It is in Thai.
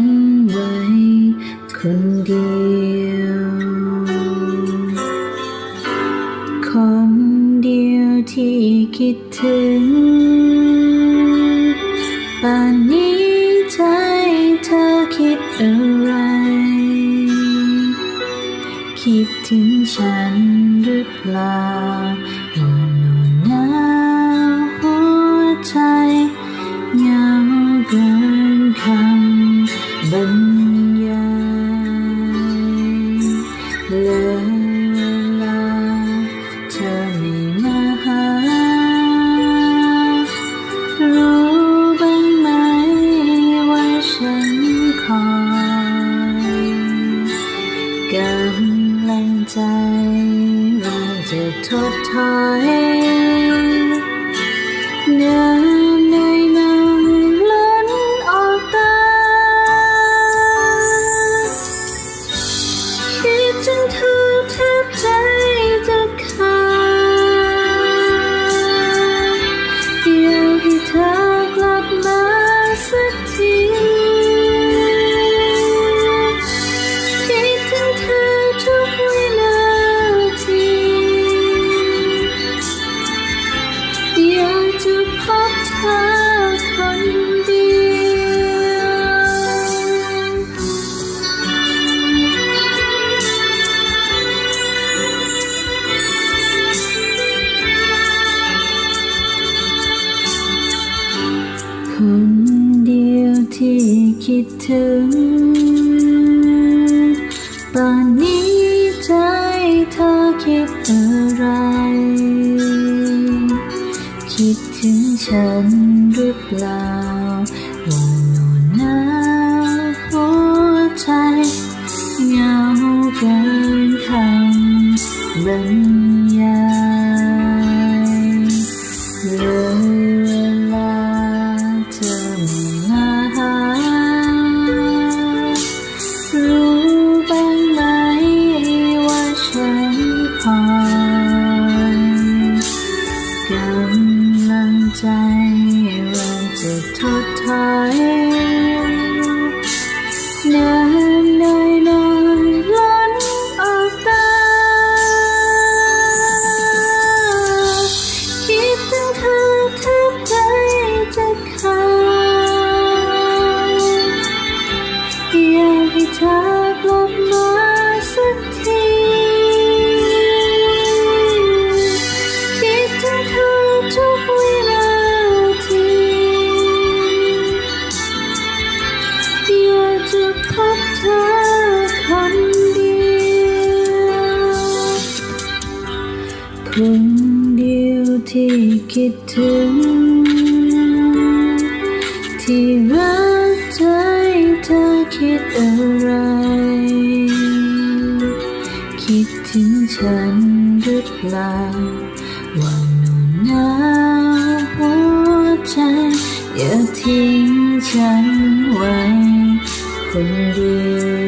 น คิดถึง ป่านนี้ใจเธอคิดอะไร คิดถึงฉันหรือเปล่าว่าหนอนหนาวหัวใจเหงาเกินคำบรรยายเลยเวลาเธอไม่ จะทดถอยน้ำในน้ำล้นออกตาคิดถึงเธอแทบใจจะขาดอยากให้เธอกลับมาสักที คิดถึง ตอนนี้ใจเธอคิดอะไร คิดถึงฉันหรือเปล่าว่าหนอนหนาหัวใจเหงาเกินคำบรร ลั คนเดียวที่คิดถึง ที่รักใจเธอคิดอะไร คิดถึงฉันหรือเปล่าว่าหนอนหนาวหัวใจอย่าทิ้งฉันไว้คนเดียว